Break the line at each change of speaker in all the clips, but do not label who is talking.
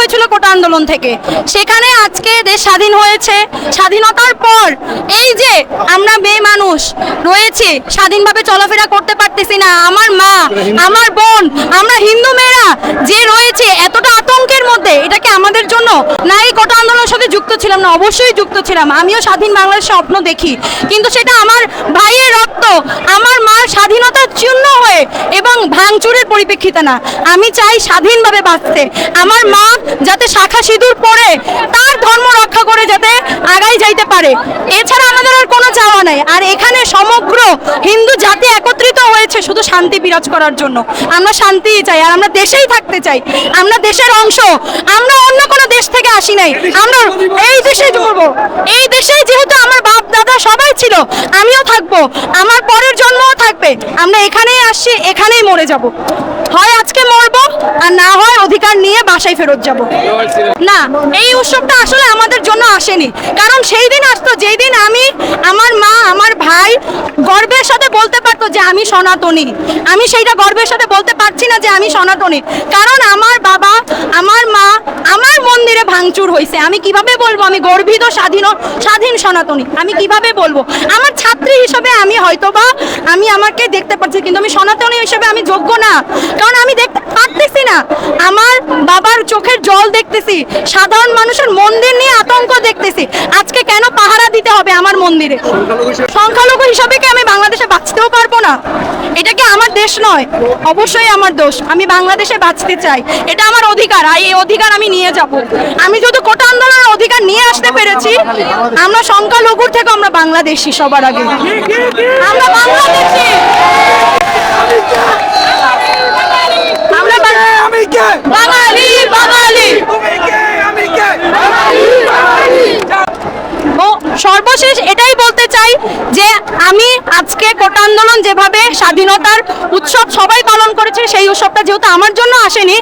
হয়েছিল কোটা আন্দোলন থেকে। সেখানে আজকে দেশ স্বাধীন হয়েছে। স্বাধীনতার পর এই যে আমরা মেয়ে মানুষ রয়েছে, স্বাধীনভাবে চলাফেরা করতে পারতেছি না। আমার মা, আমার বোন, আমরা হিন্দু মেয়েরা যে রয়েছে, এতটা আতঙ্কের মধ্যে এটাকে আমাদের জন্য না, এই কোটা আন্দোলনের সাথে যুক্ত ছিলাম না, অবশ্যই যুক্ত ছিলাম। আমিও স্বাধীন বাংলার স্বপ্ন দেখি। কিন্তু সেটা আমার ভাইয়ের রক্ত, আমার মার স্বাধীনতার চিহ্ন হয়ে এবং ভাঙচুরের পরিপ্রেক্ষিতে না। আমি চাই স্বাধীনভাবে বাঁচতে। আমার মা যাতে শাখা সিঁদুর পরে তার ধর্ম রক্ষা করে যাতে আগাই যাইতে পারে। এছাড়া আমাদের আর কোনো চাওয়া নাই। আর এখানে সমগ্র হিন্দু জাতি একত্রিত হয়েছে শুধু শান্তি বিরাজ করার জন্য। আমরা শান্তি চাই আর আমরা দেশেই থাকতে চাই। আমরা দেশের অংশ। আমরা অন্য কোনো দেশ থেকে আসি নাই। আমরা এই দেশেই করব এই দেশেই যেহেতু আমার বাপ, দাদা সবাই ছিল, আমিও থাকব। আমার পরের জন্মও থাকবে। আমরা এখানেই আসছি, এখানেই মরে যাব। হয় আজকে মরবো আর না হয় অধিকার নিয়ে বাসায় ফেরত যাব। না, এই উৎসবটা আসলে আমাদের জন্য আসেনি। কারণ সেই দিন আসতো, যেই দিন আমি, আমার মা, আমার ভাই গর্বের সাথে বলতে পারতো যে আমি সনাতনী। আমি সেইটা গর্বের সাথে বলতে পারছি না যে আমি সনাতনী। কারণ আমার বাবা, আমার মা, আমার মন্দিরে ভাঙচুর হয়েছে আমি কীভাবে বলব? আমি গর্বিত স্বাধীন স্বাধীন সনাতনী। আমি কীভাবে বলব? আমার ছাত্রী হিসেবে আমি হয়তোবা আমি আমাকে দেখতে পাচ্ছি, কিন্তু আমি সনাতনী হিসেবে আমি যোগ্য না। কারণ আমি দেখতে পারতেছি না। আমার বাবার চোখের জল দেখতেছি। সাধারণ মানুষের মন্দির নিয়ে আতঙ্ক দেখতেছি। আজকে কেন পাহারা দিতে হবে আমার মন্দিরে। সংখ্যালঘু হিসাবে কি আমি বাংলাদেশে বাঁচতেও পারব না। এটা কি আমার দেশ নয়? অবশ্যই আমার দোষ। আমি বাংলাদেশে বাঁচতে চাই। এটা আমার অধিকার। আর এই অধিকার আমি নিয়ে যাব। আমি যদি কোটা আন্দোলনের অধিকার নিয়ে আসতে পেরেছি আমরা সংখ্যালঘুর থেকে আমরা বাংলাদেশি সবার আগে। আমরা বাংলাদেশি। আমরা বাং-
আমি কে
বাঙালি বাঙালি
তুমি কে আমি কে
ও সর্বশেষ এটাই বলতে চাই যে আমি আজকে কোটা আন্দোলন যেভাবে স্বাধীনতার উৎসব সবাই পালন করেছে, সেই উৎসবটা যেহেতু আমার জন্য আসেনি,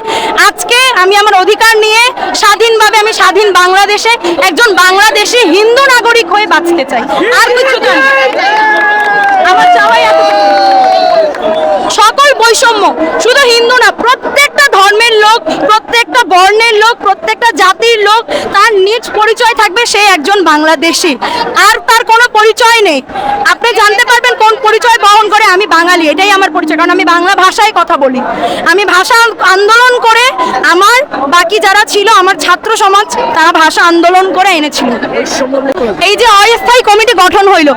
আজকে আমি আমার অধিকার নিয়ে স্বাধীনভাবে আমি স্বাধীন বাংলাদেশে একজন বাংলাদেশি হিন্দু নাগরিক হয়ে বাঁচতে চাই আর কিছু আমার চাওয়াই। সকল বৈষম্য। শুধু হিন্দু না, প্রত্যেকটা ধর্মের লোক, প্রত্যেকটা বর্ণের লোক, প্রত্যেকটা জাতির লোক, তার নিজ পরিচয় থাকবে সে একজন বাংলাদেশি। আর তার কোনো পরিচয় নেই। আপনি জানতে পারবেন কোন পরিচয় বহন করে আমি বাঙালি, এটাই আমার পরিচয়। কারণ আমি বাংলা ভাষায় কথা বলি। আমি ভাষা আন্দোলন করে আমার বাকি যারা ছিল, আমার ছাত্র সমাজ, তারা ভাষা আন্দোলন করে এনেছিল। এই যে অস্থায়ী কমিটি গঠন হইল।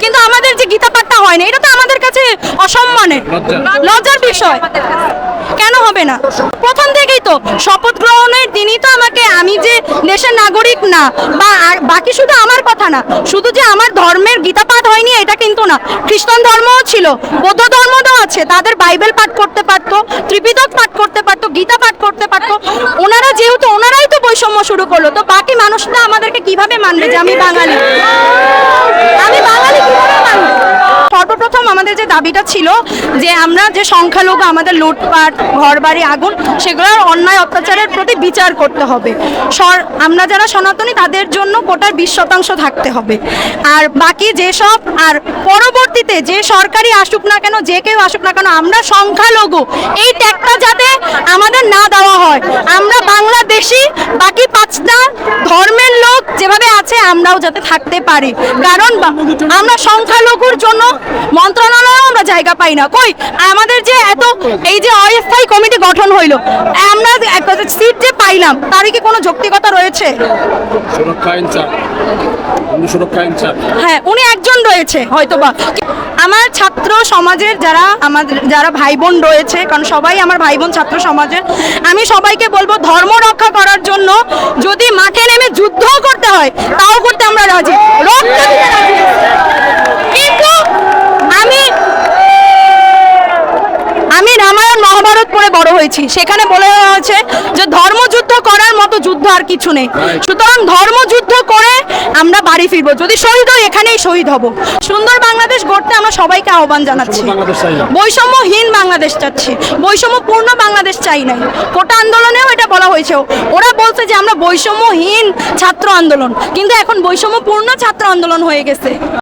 কিন্তু আমাদের যে গীতা পাঠটা হয়নি এটা তো আমাদের কাছে অসম্মানের লজ্জার বিষয়। কেন হবে না? প্রথম থেকেই তো শপথ গ্রহণের দিনই তো আমাকে আমি যে দেশের নাগরিক না বা বাকি শুধু আমার কথা না শুধু যে আমার ধর্মের গীতা পাঠ হয়নি এটা কিন্তু না। খ্রিস্টান ধর্মও ছিল বৌদ্ধ ধর্মও আছে তাদের বাইবেল পাঠ করতে পারতো ত্রিপিটক পাঠ করতে পারতো গীতা পাঠ করতে পারতো। ওনারা যেহেতু ওনারাই তো বৈষম্য শুরু করল তো বাকি মানুষরা আমাদেরকে কীভাবে মানবে যে আমি বাঙালি আমি বাঙালি কীভাবে মানবে সর্বপ্রথম আমাদের যে দাবিটা ছিল যে আমরা যে সংখ্যালঘু আমাদের লুটপাট, ঘরবাড়ি, আগুন, সেগুলোর অন্যায় অত্যাচারের প্রতি বিচার করতে হবে। সর, আমরা যারা সনাতনী, তাদের জন্য কোটার বিশ শতাংশ থাকতে হবে। আর বাকি যেসব, আর পরবর্তীতে যে সরকারি আসুক না কেন, যে কেউ আসুক না কেন, আমরা সংখ্যালঘু, এই ট্যাগটা যাতে আমাদের না দেওয়া হয়। আমরা বাংলাদেশি, বাকি পাঁচটা ধর্মের আছে আমরাও যাতে থাকতে পারি। কারণ আমরা সংখ্যালঘুর জন্য মন্ত্রণালয়েও আমরা জায়গা পাই না। কই? আমাদের যে এত এই যে অস্থায়ী কমিটি গঠন হইল আমরা সিট যে পাইলাম তার কি কোনো যৌক্তিকতা রয়েছে? হ্যাঁ উনি একজন রয়েছে হয়তোবা। আমার ছাত্র সমাজের যারা আমাদের যারা ভাই বোন রয়েছে কারণ সবাই আমার ভাই বোন ছাত্র সমাজের আমি সবাইকে বলব ধর্ম রক্ষা করার জন্য যদি মাঠে নেমে করতে হয়, তাও করতে আমরা রাজি। রক্ত দিতে রাজি। কিন্তু আমি আমি রামায়ণ মহাভারত পড়ে বড় হয়েছি। সেখানে বলে দেওয়া হয়েছে যে ধর্মযুদ্ধ করার মতো যুদ্ধ আর কিছু নেই। সুতরাং ধর্মযুদ্ধ করে আমরা বাড়ি ফিরব। যদি শহীদ হই এখানেই শহীদ হব। সুন্দর বাংলাদেশ গড়তে আমরা সবাইকে আহ্বান জানাচ্ছি। বৈষম্যহীন বাংলাদেশ চাচ্ছি। বৈষম্যপূর্ণ বাংলাদেশ চাই নাই। কোটা আন্দোলনেও এটা বলা হয়েছে। ওরা বলছে যে আমরা বৈষম্যহীন ছাত্র আন্দোলন। কিন্তু এখন বৈষম্যপূর্ণ ছাত্র আন্দোলন হয়ে গেছে।